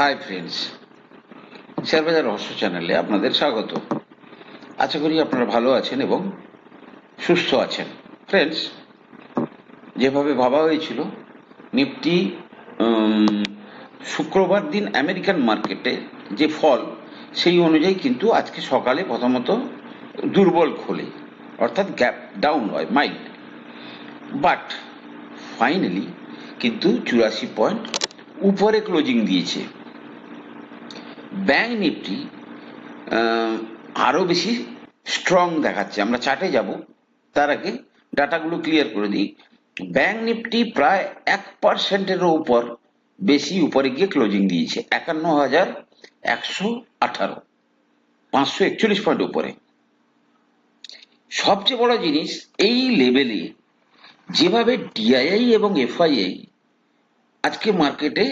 Hi friends শেয়ারবাজার রহস্য চ্যানেলে আপনাদের স্বাগত। আশা করি আপনারা ভালো আছেন এবং সুস্থ আছেন। ফ্রেন্ডস যেভাবে ভাবা হয়েছিল, নিফটি শুক্রবার দিন আমেরিকান মার্কেটে যে ফল, সেই অনুযায়ী কিন্তু আজকে সকালে প্রথমত দুর্বল খোলে, অর্থাৎ গ্যাপ ডাউন হয় মাইল্ড বাট ফাইনালি কিন্তু চুরাশি পয়েন্ট উপরে ক্লোজিং দিয়েছে। ব্যাংক নিফটি আরও বেশি স্ট্রং দেখাচ্ছে। আমরা চার্টে যাব, তার আগে ডাটাগুলো ক্লিয়ার করে দিই। ব্যাংক নিফটি প্রায় এক পার্সেন্টেরও উপর, বেশি উপরে গিয়ে ক্লোজিং দিয়েছে একান্ন হাজার একশো আঠারো, পাঁচশো একচল্লিশ পয়েন্ট উপরে। সবচেয়ে বড় জিনিস, এই লেভেলে যেভাবে ডিআইআই এবং এফআইআই আজকে মার্কেটে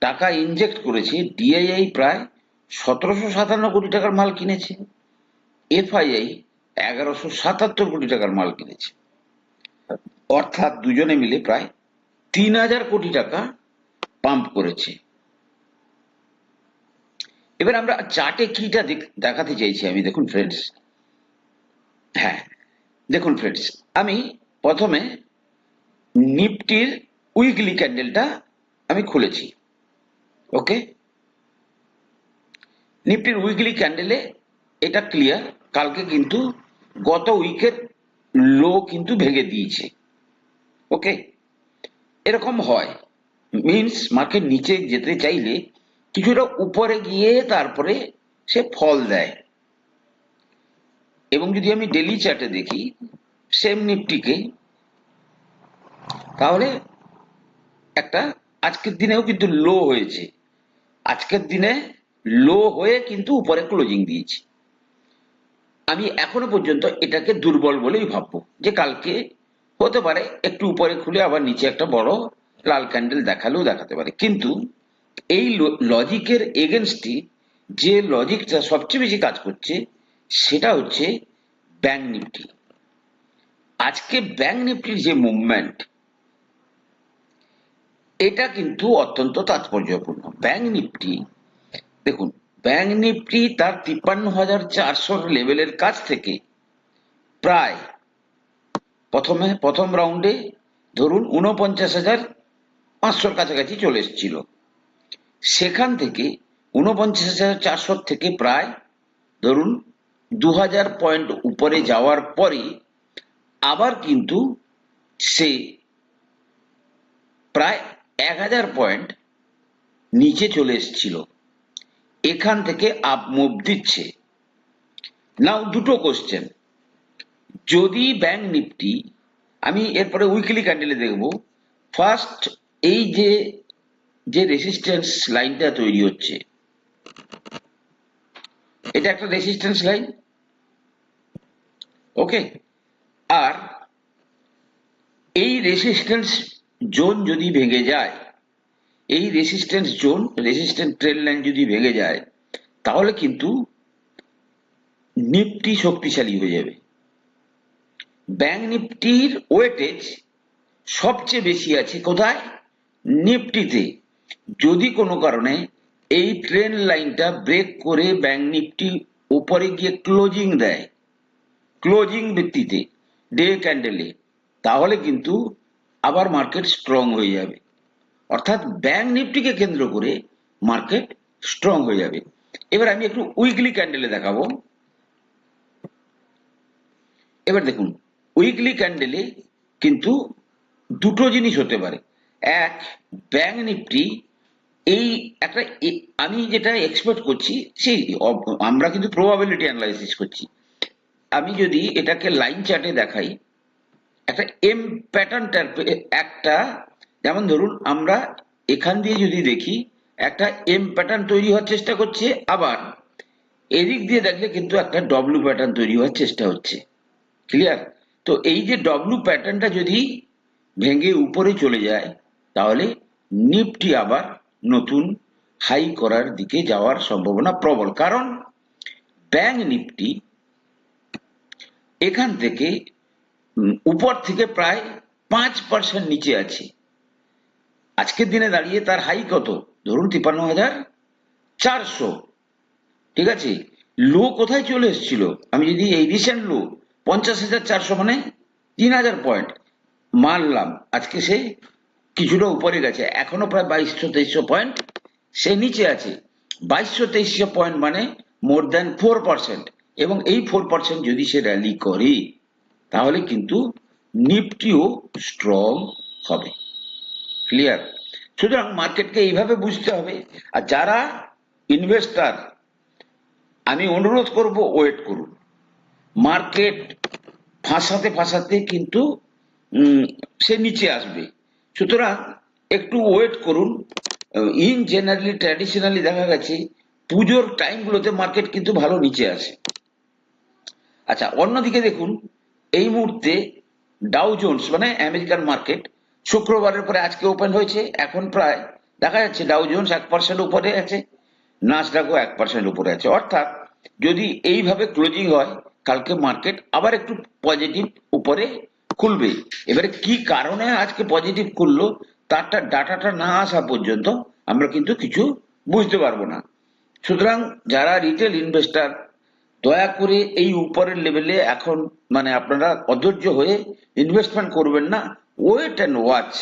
টাকা ইনজেক্ট করেছে ডিআইআই প্রায় সতেরোশো সাতান্ন কোটি টাকার মাল কিনেছে। এফআইআই এগারোশো সাতাত্তর কোটি টাকার মাল কিনেছে। অর্থাৎ দুজনে মিলে প্রায় তিন হাজার কোটি টাকা পাম্প করেছে। এবার আমরা চার্টে কিটা দেখ- দেখাতে চাইছি আমি, দেখুন ফ্রেন্ডস হ্যাঁ দেখুন ফ্রেন্ডস আমি প্রথমে নিফটির উইকলি ক্যান্ডেলটা আমি খুলেছি। ওকে নিফটির উইকলি ক্যান্ডেলে এটা ক্লিয়ার কালকে কিন্তু গত উইকের লো কিন্তু ভেঙে দিয়েছে। ওকে এরকম হয়। মিন্স মার্কেট নিচে যেতে চাইলে কিছুটা উপরে গিয়ে তারপরে সে ফল দেয়। এবং যদি আমি ডেলি চার্টে দেখি সেম নিফটিকে তাহলে একটা আজকের দিনেও কিন্তু লো হয়েছে। আজকের দিনে লো হয়ে কিন্তু উপরে ক্লোজিং দিয়েছি। আমি এখনও পর্যন্ত এটাকে দুর্বল বলেই ভাববো যে কালকে হতে পারে একটু উপরে খুলে আবার নিচে একটা বড় লাল ক্যান্ডেল দেখালেও দেখাতে পারে। কিন্তু এই লজিকের এগেনস্টে যে লজিকটা সবচেয়ে বেশি কাজ করছে সেটা হচ্ছে ব্যাংক নিফটি আজকে ব্যাংক নিফটির যে মুভমেন্ট এটা কিন্তু অত্যন্ত তাৎপর্যপূর্ণ। ব্যাংক নিফটি, দেখুন, ব্যাংক নিফটি তার তিপ্পান্ন হাজার চারশোর লেভেলের কাছ থেকে প্রায় প্রথমে, প্রথম রাউন্ডে ধরুন উনপঞ্চাশ হাজার পাঁচশোর কাছাকাছি চলে এসেছিল। সেখান থেকে উনপঞ্চাশ হাজার চারশোর থেকে প্রায় ধরুন দু হাজার পয়েন্ট উপরে যাওয়ার পরে আবার কিন্তু সে প্রায় এক হাজার পয়েন্ট নিচে চলে এসেছিল। এখান থেকে আপ মুভ দিচ্ছে। নাও দুটো কোশ্চেন যদি ব্যাংক নিফটি আমি এরপরে উইকলি ক্যান্ডেলে দেখব। ফার্স্ট এই যে যে রেসিস্ট্যান্স লাইনটা তৈরি হচ্ছে। এটা একটা রেসিস্ট্যান্স লাইন ওকে আর এই রেসিস্ট্যান্স জোন যদি ভেঙে যায়, এই resistance zone resistance trend line যদি ভেঙে যায়, তাহলে কিন্তু নিফটি শক্তিশালী হয়ে যাবে। ব্যাংক নিফটির ওয়েটেজ সবচেয়ে বেশি আছে কোথায়? নিফটিতে। যদি কোনো কারণে এই ট্রেন লাইনটা ব্রেক করে ব্যাংক নিফটি উপরে গিয়ে ক্লোজিং দেয় ক্লোজিং ভিত্তিতে ডে ক্যান্ডেলে তাহলে কিন্তু আবার মার্কেট স্ট্রং হয়ে যাবে। অর্থাৎ ব্যাংক নিফটিকে কেন্দ্র করে মার্কেট স্ট্রং হয়ে যাবে। এবার আমি একটু উইকলি ক্যান্ডেলে দেখাবো। এবার দেখুন উইকলি ক্যান্ডেলে কিন্তু দুটো জিনিস হতে পারে। এক ব্যাংক নিফটি, এই একটা আমি যেটা এক্সপেক্ট করছি সেই আমরা কিন্তু প্রবাবিলিটি অ্যানালাইসিস করছি। আমি যদি এটাকে লাইন চার্টে দেখাই একটা এম প্যাটার্ন একটা, যেমন ধরুন আমরা এখান দিয়ে যদি দেখি, একটা এম প্যাটার্ন তৈরি হওয়ার চেষ্টা করছে, আবার এদিক দিয়ে দেখলে কিন্তু একটা ডব্লু প্যাটার্ন তৈরি হওয়ার চেষ্টা হচ্ছে। ক্লিয়ার তো এই যে ডব্লু প্যাটার্নটা যদি ভেঙে উপরে চলে যায়, তাহলে নিফটি আবার নতুন হাই করার দিকে যাওয়ার সম্ভাবনা প্রবল। কারণ ব্যাংক নিফটি এখান থেকে উপর থেকে প্রায় পাঁচ পার্সেন্ট নিচে আছে। আজকের দিনে দাঁড়িয়ে তার হাই কত? ধরুন তিপ্পান্ন হাজার চারশো। ঠিক আছে? লো কোথায় চলে এসেছিল? আমি যদি এই রিসেন্ট লো, পঞ্চাশ হাজার চারশো মানে তিন হাজার পয়েন্ট মানলাম আজকে সে কিছুটা উপরে গেছে। এখনও প্রায় বাইশশো তেইশশো পয়েন্ট সে নিচে আছে। বাইশশো তেইশশো পয়েন্ট মানে মোর দ্যান ফোর পার্সেন্ট এবং এই ফোর পার্সেন্ট যদি সে র্যালি করে তাহলে কিন্তু নিফটিও স্ট্রং হবে। ক্লিয়ার সুতরাং মার্কেটকে এইভাবে বুঝতে হবে। আর যারা ইনভেস্টার আমি অনুরোধ করব ওয়েট করুন। মার্কেট ফাঁসাতে ফাঁসাতে কিন্তু সে নিচে আসবে। সুতরাং একটু ওয়েট করুন। ইন জেনারেলি ট্র্যাডিশনালি দেখা গেছে, পুজোর টাইমগুলোতে মার্কেট কিন্তু ভালো নিচে আসে। আচ্ছা অন্যদিকে দেখুন এই মুহূর্তে ডাউ জোন্স মানে আমেরিকান মার্কেট শুক্রবারের পরে আজকে ওপেন হয়েছে। এখন প্রায় দেখা যাচ্ছে ডাউ জোন্স এক পার্সেন্ট উপরে আছে নাসডাকও এক পার্সেন্ট উপরে আছে। অর্থাৎ যদি এইভাবে ক্লোজিং হয়, কালকে মার্কেট আবার একটু পজিটিভ উপরে খুলবে। এবারে কি কারণে আজকে পজিটিভ খুললো, তারটা ডাটাটা না আসা পর্যন্ত আমরা কিন্তু কিছু বুঝতে পারব না। সুতরাং যারা রিটেল ইনভেস্টার দয়া করে এই উপরের লেভেলে এখন মানে আপনারা অধৈর্য হয়ে ইনভেস্টমেন্ট করবেন না। ওয়েট অ্যান্ড ওয়াচ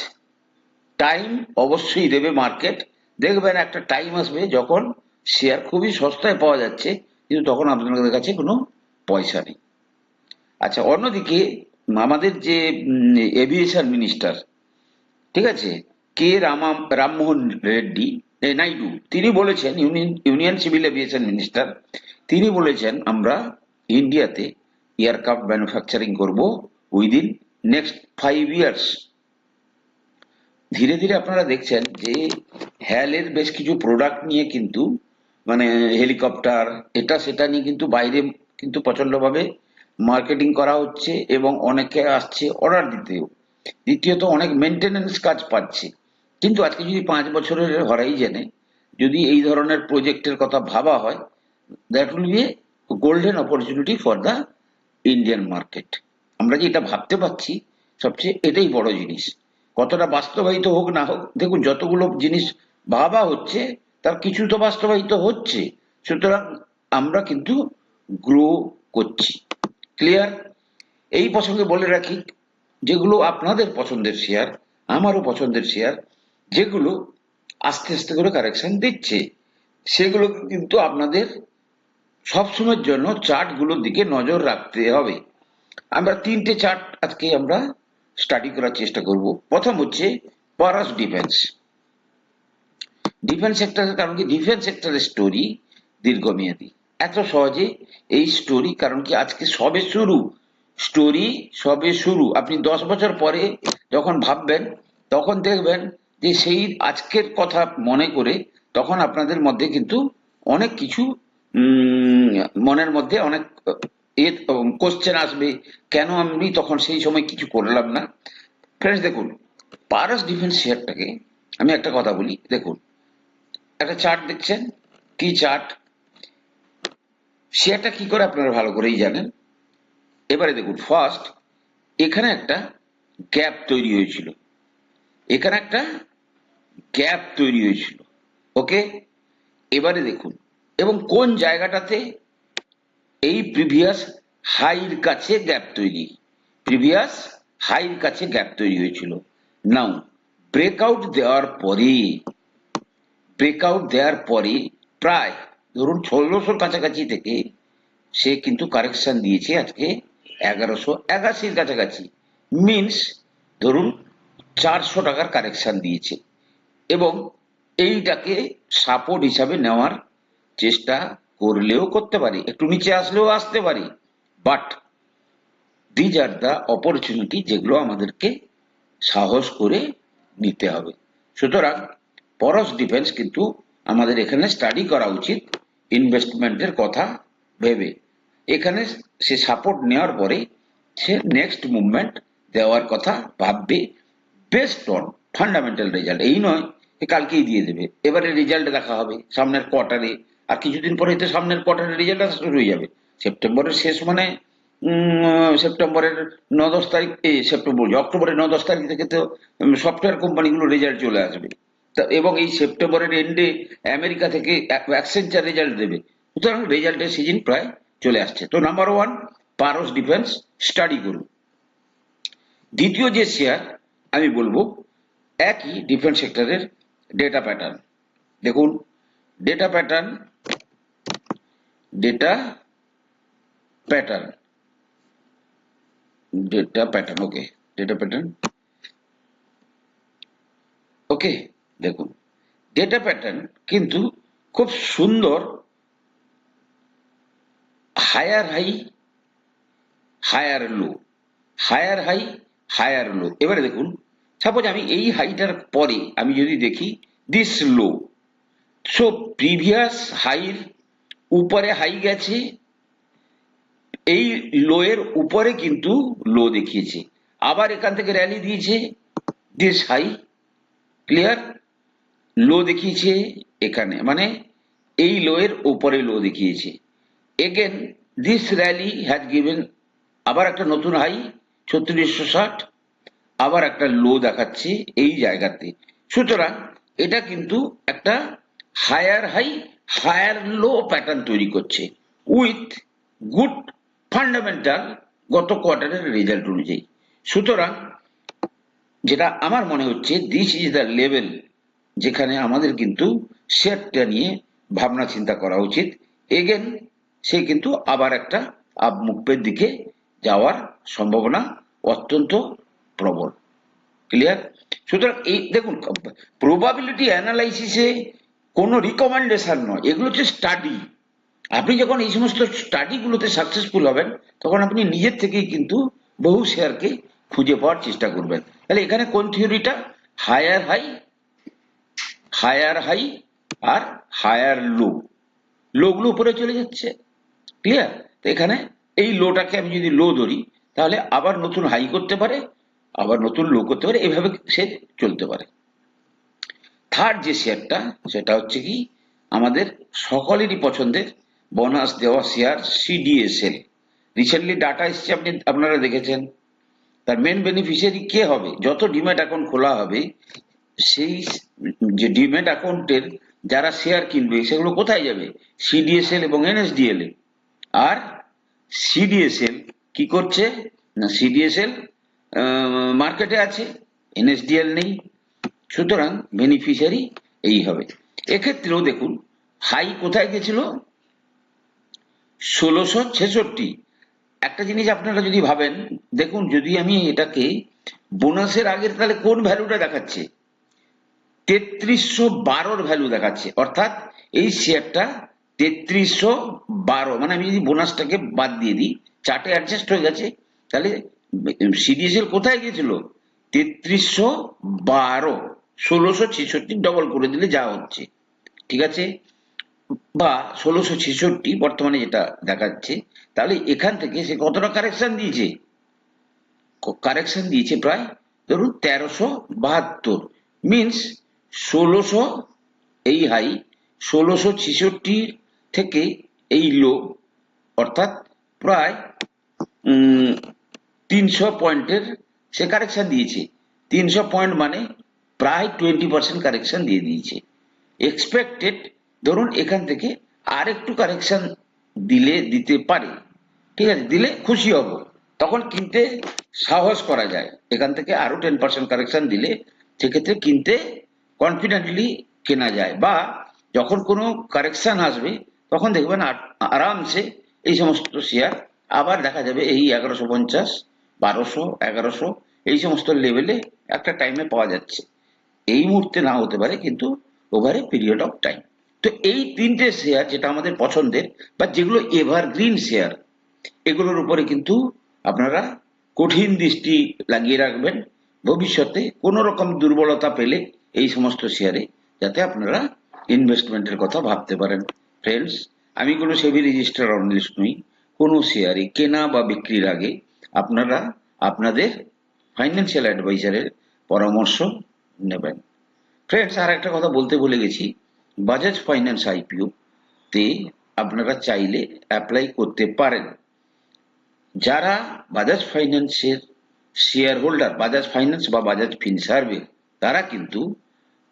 টাইম অবশ্যই দেবে মার্কেট দেখবেন একটা টাইম আসবে যখন শেয়ার খুবই সস্তায় পাওয়া যাচ্ছে, কিন্তু তখন আপনাদের কাছে কোনো পয়সা নেই। আচ্ছা অন্যদিকে আমাদের যে এভিয়েশন মিনিস্টার ঠিক আছে? কে রামা, রামমোহন রেড্ডি নাইডু, তিনি বলেছেন, union union civil aviation minister তিনি বলেছেন, আমরা ইন্ডিয়াতে এয়ারক্রাফট ম্যানুফ্যাকচারিং করব উইদিন নেক্সট ফাইভ ইয়ার্স ধীরে ধীরে আপনারা দেখছেন যে হ্যালের বেশ কিছু প্রোডাক্ট নিয়ে কিন্তু মানে হেলিকপ্টার এটা সেটা নিয়ে কিন্তু বাইরে কিন্তু প্রচন্ডভাবে মার্কেটিং করা হচ্ছে এবং অনেকে আসছে অর্ডার দিতেও। দ্বিতীয়ত, অনেক মেনটেনেন্স কাজ পাচ্ছে। কিন্তু আজকে যদি পাঁচ বছরের হরাইজেনে যদি এই ধরনের প্রজেক্টের কথা ভাবা হয় that will be golden opportunity for the Indian market আমরা যে এটা ভাবতে পারছি, সবচেয়ে এটাই বড় জিনিস। কতটা বাস্তবায়িত হোক না হোক, দেখুন, যতগুলো জিনিস ভাবা হচ্ছে, তার কিছু তো বাস্তবায়িত হচ্ছে। সুতরাং আমরা কিন্তু গ্রো করছি। ক্লিয়ার এই প্রসঙ্গে বলে রাখি, যেগুলো আপনাদের পছন্দের শেয়ার আমারও পছন্দের শেয়ার যেগুলো আস্তে আস্তে করে কারেকশন দিচ্ছে, সেগুলো কিন্তু আপনাদের সবসময়ের জন্য চার্টগুলোর দিকে নজর রাখতে হবে। আমরা তিনটে চার্ট আজকে আমরা স্টাডি করার চেষ্টা করব। প্রথম হচ্ছে পারাস ডিফেন্স ডিফেন্স সেক্টরের কারণ কি? ডিফেন্স সেক্টরের স্টোরি দীর্ঘমেয়াদী। এত সহজে এই স্টোরি কারণ কি? আজকে সবে শুরু। স্টোরি সবে শুরু। আপনি দশ বছর পরে যখন ভাববেন, তখন দেখবেন যে সেই আজকের কথা মনে করে তখন আপনাদের মধ্যে কিন্তু অনেক কিছু মনের মধ্যে অনেক কোশ্চেন আসবে, কেন আমি তখন সেই সময় কিছু করলাম না? ফ্রেন্ডস দেখুন পারাস ডিফেন্স শেয়ারটাকে আমি একটা কথা বলি, দেখুন, একটা চার্ট দেখছেন? কি চার্ট শেয়ারটা কি করে আপনারা ভালো করেই জানেন? এবারে দেখুন ফার্স্ট এখানে একটা গ্যাপ তৈরি হয়েছিল। এখানে একটা গ্যাপ তৈরি হয়েছিল। ওকে এবারে দেখুন, এবং কোন জায়গাটাতে এই প্রিভিয়াস হাইর কাছে গ্যাপ তৈরি। প্রিভিয়াস হাইর কাছে গ্যাপ তৈরি হয়েছিল। নাও ব্রেকআউট দেওয়ার পরে ব্রেকআউট দেওয়ার পরে প্রায়, ধরুন ষোলোশোর কাছাকাছি থেকে সে কিন্তু কারেকশন দিয়েছে আজকে এগারোশো একাশির কাছাকাছি। মিনস ধরুন চারশো টাকার কারেকশন দিয়েছে। এবং এইটাকে সাপোর্ট হিসাবে নেওয়ার চেষ্টা করলেও করতে পারি, একটু নিচে আসলেও আসতে পারি। But these are the opportunity যেগুলো আমাদেরকে সাহস করে নিতে হবে। সুতরাং পরশ ডিফেন্স কিন্তু আমাদের এখানে স্টাডি করা উচিত ইনভেস্টমেন্টের কথা ভেবে। এখানে সে সাপোর্ট নেওয়ার পরে সে নেক্সট মুভমেন্ট দেওয়ার কথা ভাববে বেস্ট অন ফান্ডামেন্টাল রেজাল্ট এই নয় কালকেই দিয়ে দেবে, এবারে রেজাল্ট দেখা হবে, সামনের কোয়ার্টারে আর কিছুদিন পরে তো সামনের কোয়ার্টারের রেজাল্ট আসা শুরু হয়ে যাবে। সেপ্টেম্বরের শেষ মানে সেপ্টেম্বরের ন দশ তারিখ সেপ্টেম্বর অক্টোবরের ন দশ তারিখ থেকে তো সফটওয়্যার কোম্পানিগুলো রেজাল্ট চলে আসবে। এবং এই সেপ্টেম্বরের এন্ডে আমেরিকা থেকে অ্যাক্সেঞ্চার রেজাল্ট দেবে। সুতরাং রেজাল্টের সিজন প্রায় চলে আসছে। তো number one Paras defence study করুন। দ্বিতীয় যে শেয়ার আমি বলব, একই ডিফেন্স সেক্টরের ডেটা প্যাটার্ন দেখুন data pattern data pattern data pattern okay data pattern okay দেখুন ডেটা প্যাটার্ন কিন্তু খুব সুন্দর higher high higher low higher high higher low এবারে দেখুন সাপোজ আমি এই হাইটার পরে আমি যদি দেখি দিস লো সো প্রিভিয়াস হাইর উপরে হাই গেছে, এই লো এর উপরে কিন্তু লো দেখিয়েছে। আবার এখান থেকে র্যালি দিয়েছে দিস হাই ক্লিয়ার লো দেখিয়েছে এখানে মানে এই লো এর উপরে লো দেখিয়েছে। Again this rally has given আবার একটা নতুন হাই ছত্রিশশো ষাট, আবার একটা লো দেখাচ্ছে এই জায়গাতে। সুতরাং এটা কিন্তু একটা higher high, higher low pattern তৈরি করছে। উইথ গুড ফান্ডামেন্টাল গত কোয়ার্টারের রেজাল্ট অনুযায়ী। সুতরাং যেটা আমার মনে হচ্ছে দিস ইজ দ্য লেভেল যেখানে আমাদের কিন্তু শেয়ারটা নিয়ে ভাবনা চিন্তা করা উচিত। এগেন সে কিন্তু আবার একটা আপমুখের দিকে যাওয়ার সম্ভাবনা অত্যন্ত প্রবল। ক্লিয়ার সুতরাং এই, দেখুন প্রবাবিলিটি অ্যানালাইসিসে কোনো রিকমেন্ডেশন নয়। এগুলো হচ্ছে স্টাডি আপনি যখন এই সমস্ত স্টাডিগুলোতে সাকসেসফুল হবেন, তখন আপনি নিজের থেকেই কিন্তু বহু শেয়ারকে খুঁজে পাওয়ার চেষ্টা করবেন। তাহলে এখানে কোন থিওরিটা হায়ার হাই হায়ার হাই আর হায়ার লো লোগুলো উপরে চলে যাচ্ছে। ক্লিয়ার তো এখানে এই লোটাকে আমি যদি লো ধরি, তাহলে আবার নতুন হাই করতে পারে, আবার নতুন লো করতে পারে। এভাবে সে চলতে পারে। থার্ড যে শেয়ারটা সেটা হচ্ছে কি, আমাদের সকলেরই পছন্দের বোনাস দেওয়া শেয়ার সিডিএসএল রিসেন্টলি ডাটা এসছে, আপনি, আপনারা দেখেছেন। তার মেন বেনিফিশিয়ারি কে হবে? যত ডিম্যাট অ্যাকাউন্ট খোলা হবে, সেই যে ডিম্যাট অ্যাকাউন্টের যারা শেয়ার কিনবে, সেগুলো কোথায় যাবে? সিডিএসএল এবং এনএসডিএল এ। আর সিডিএসএল কি করছে? না সিডিএসএল মার্কেটে আছে এনএসডিএল নেই। সুতরাং বেনিফিশিয়ারি এই হবে। এক্ষেত্রেও দেখুন হাই কোথায় গেছিল? ষোলোশো ছেষট্টি। একটা জিনিস আপনারা যদি ভাবেন, দেখুন, যদি আমি এটাকে বোনাসের আগের, তাহলে কোন ভ্যালুটা দেখাচ্ছে? তেত্রিশশো বারোর ভ্যালু দেখাচ্ছে। অর্থাৎ এই শেয়ারটা তেত্রিশশো বারো। মানে আমি যদি বোনাসটাকে বাদ দিয়ে দিই চার্টে অ্যাডজাস্ট হয়ে গেছে, তাহলে সিডিএসএল কোথায় গিয়েছিল তেত্রিশশো বারো। ষোলোশো ছেষট্টি ডবল করে দিলে যা হচ্ছে। ঠিক আছে? বা ষোলোশো ছেষট্টি বর্তমানে যেটা দেখাচ্ছে, তাহলে এখান থেকে সে কতটা কারেকশন দিয়েছে? কারেকশন দিয়েছে প্রায় ধরুন তেরোশো বাহাত্তর। মিনস ষোলোশো এই হাই ষোলোশো ছেষট্টি থেকে এই লো অর্থাৎ প্রায় তিনশো পয়েন্টের সে কারেকশন দিয়েছে। তিনশো পয়েন্ট মানে প্রায় টোয়েন্টি পার্সেন্ট কারেকশন দিয়ে দিয়েছে। এক্সপেক্টেড ধরুন এখান থেকে আর একটু কারেকশন দিলে, দিতে পারে। ঠিক আছে, দিলে খুশি হব। তখন কিনতে সাহস করা যায়। এখান থেকে আরও টেন পার্সেন্ট কারেকশন দিলে সেক্ষেত্রে কিনতে কনফিডেন্টলি কেনা যায়। বা যখন কোনো কারেকশন আসবে, তখন দেখবেন আরামসে এই সমস্ত শেয়ার আবার দেখা যাবে এই এগারোশো পঞ্চাশ, বারোশো, এগারোশো, এই সমস্ত লেভেলে একটা টাইমে পাওয়া যাচ্ছে। এই মুহূর্তে না হতে পারে, কিন্তু over a period of time তো এই তিনটে শেয়ার যেটা আমাদের পছন্দের, বা যেগুলো এভারগ্রিন শেয়ার এগুলোর উপরে কিন্তু আপনারা কঠিন দৃষ্টি লাগিয়ে রাখবেন। ভবিষ্যতে কোনো রকম দুর্বলতা পেলে এই সমস্ত শেয়ারে যাতে আপনারা ইনভেস্টমেন্টের কথা ভাবতে পারেন। ফ্রেন্ডস আমি কোনো সেবি রেজিস্টার অনালিস্ট নই। কোনো শেয়ারে কেনা বা বিক্রির আগে আপনারা আপনাদের ফাইন্যান্সিয়াল অ্যাডভাইজারের পরামর্শ নেবেন। ফ্রেন্ডস আর একটা কথা বলতে ভুলে গেছি। বাজাজ ফাইন্যান্স আইপিও তে আপনারা চাইলে অ্যাপ্লাই করতে পারেন। যারা বাজাজ ফাইন্যান্সের শেয়ার হোল্ডার বাজাজ ফাইন্যান্স বা বাজাজ ফিনসার্ভে তারা কিন্তু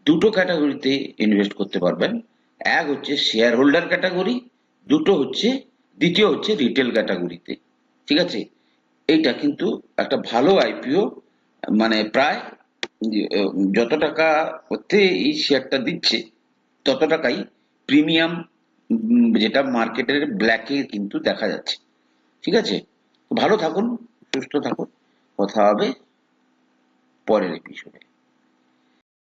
দুটো ক্যাটাগরিতে ইনভেস্ট করতে পারবেন। এক হচ্ছে শেয়ার হোল্ডার ক্যাটাগরি দুটো হচ্ছে, দ্বিতীয় হচ্ছে রিটেল ক্যাটাগরিতে ঠিক আছে? এইটা কিন্তু একটা ভালো আইপিও মানে প্রায় যত টাকা হতে এই শেয়ারটা দিচ্ছে, তত টাকাই প্রিমিয়াম যেটা মার্কেটের ব্ল্যাকে কিন্তু দেখা যাচ্ছে। ঠিক আছে? ভালো থাকুন, সুস্থ থাকুন। কথা হবে পরের এপিসোডে